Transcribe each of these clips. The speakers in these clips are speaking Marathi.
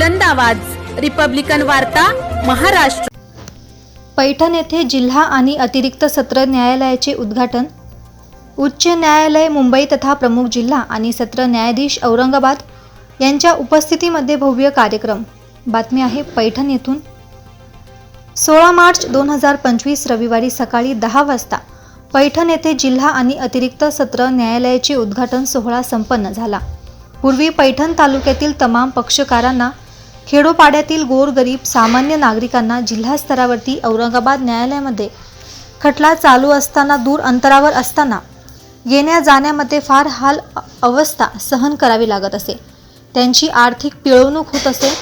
बुलंद आवाज. रिपब्लिकन वार्ता महाराष्ट्र. पैठण येथे जिल्हा आणि अतिरिक्त सत्र न्यायालयाचे उद्घाटन. उच्च न्यायालय मुंबई तथा प्रमुख जिल्हा आणि सत्र न्यायाधीश औरंगाबाद यांच्या उपस्थितीमध्ये भव्य कार्यक्रम. बातमी आहे पैठण येथून. सोळा मार्च दोन हजार पंचवीस रविवारी सकाळी दहा वाजता पैठण येथे जिल्हा आणि अतिरिक्त सत्र न्यायालयाचे उद्घाटन सोहळा संपन्न झाला. पूर्वी पैठण तालुक्यातील तमाम पक्षकारांना खेडोपाड्यातील गोरगरीब सामान्य नागरिकांना जिल्हा स्तरावरती औरंगाबाद न्यायालयामध्ये खटला चालू असताना दूर अंतरावर असताना येण्या जाण्यामध्ये फार हाल अवस्था सहन करावी लागत असे. त्यांची आर्थिक पिळवणूक होत असे.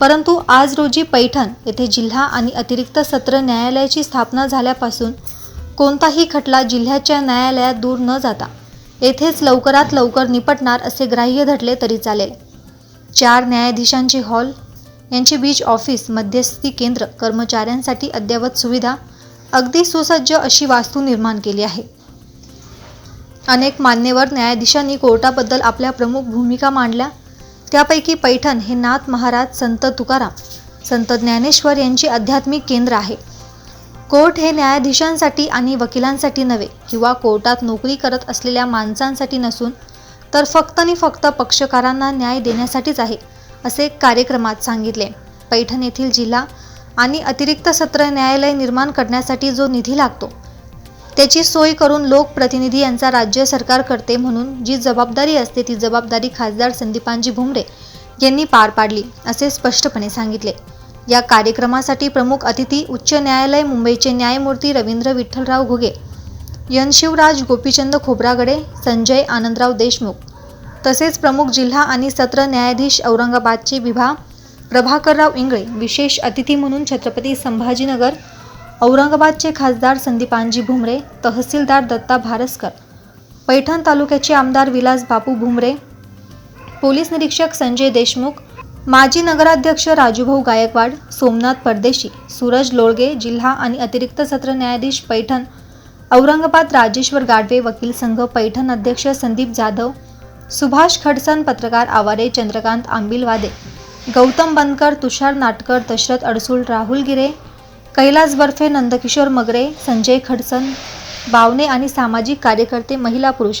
परंतु आज रोजी पैठण येथे जिल्हा आणि अतिरिक्त सत्र न्यायालयाची स्थापना झाल्यापासून कोणताही खटला जिल्ह्याच्या न्यायालयात दूर न जाता येथेच लवकरात लवकर निपटणार असे ग्राह्य धरले तरी चालेल. चार न्यायाधीशांची हॉल यांचे बीच ऑफिस मध्यस्थी केंद्र कर्मचाऱ्यांसाठी अद्ययावत सुविधा अगदी सुसज्ज अशी वास्तू निर्माण केली आहे. अनेक मान्यवर न्यायाधीशांनी कोर्टाबद्दल आपल्या प्रमुख भूमिका मांडल्या. त्यापैकी पैठण हे नाथ महाराज संत तुकाराम संत ज्ञानेश्वर यांचे आध्यात्मिक केंद्र आहे. कोर्ट हे न्यायाधीशांसाठी आणि वकिलांसाठी नव्हे किंवा कोर्टात नोकरी करत असलेल्या माणसांसाठी नसून तर फक्त आणि फक्त पक्षकारांना न्याय देण्यासाठीच आहे. असे कार्यक्रमात सांगितले. पैठण येथील जिल्हा आणि अतिरिक्त सत्र न्यायालय निर्माण करण्यासाठी जो निधी लागतो त्याची सोय करून लोकप्रतिनिधी यांचा राज्य सरकार करते म्हणून जी जबाबदारी असते ती जबाबदारी खासदार संदीपांजी भुमरे यांनी पार पाडली असे स्पष्टपणे सांगितले. या कार्यक्रमासाठी प्रमुख अतिथी उच्च न्यायालय मुंबईचे न्यायमूर्ती रवींद्र विठ्ठलराव घुगे यनशिवराज गोपीचंद खोब्रागडे संजय आनंदराव देशमुख तसेच प्रमुख जिल्हा आणि सत्र न्यायाधीश औरंगाबादचे विभा प्रभाकरराव इंगळे विशेष अतिथी म्हणून छत्रपती संभाजीनगर औरंगाबादचे खासदार संदीपांजी भुमरे तहसीलदार दत्ता भारसकर पैठण तालुक्याचे आमदार विलास बापू भुमरे पोलीस निरीक्षक संजय देशमुख माजी नगराध्यक्ष राजूभाऊ गायकवाड सोमनाथ परदेशी सूरज लोळगे जिल्हा आणि अतिरिक्त सत्र न्यायाधीश पैठण औरंगाबाद राजेश्वर गाडवे वकील संघ पैठण अध्यक्ष संदीप जाधव सुभाष खडसन पत्रकार आवारे चंद्रकांत आंबिलवादे गौतम बनकर तुषार नाटकर दशरथ अडसूळ राहुल गिरे कैलास बर्फे नंदकिशोर मगरे संजय खडसन बावने आणि सामाजिक कार्यकर्ते महिला पुरुष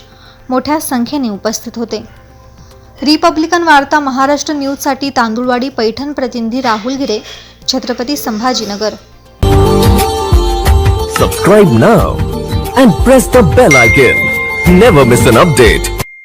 मोठ्या संख्येने उपस्थित होते. रिपब्लिकन वार्ता महाराष्ट्र न्यूजसाठी तांदुळवाडी पैठण प्रतिनिधी Rahul Gire Chhatrapati Sambhajinagar. Subscribe now and press the bell icon never miss an update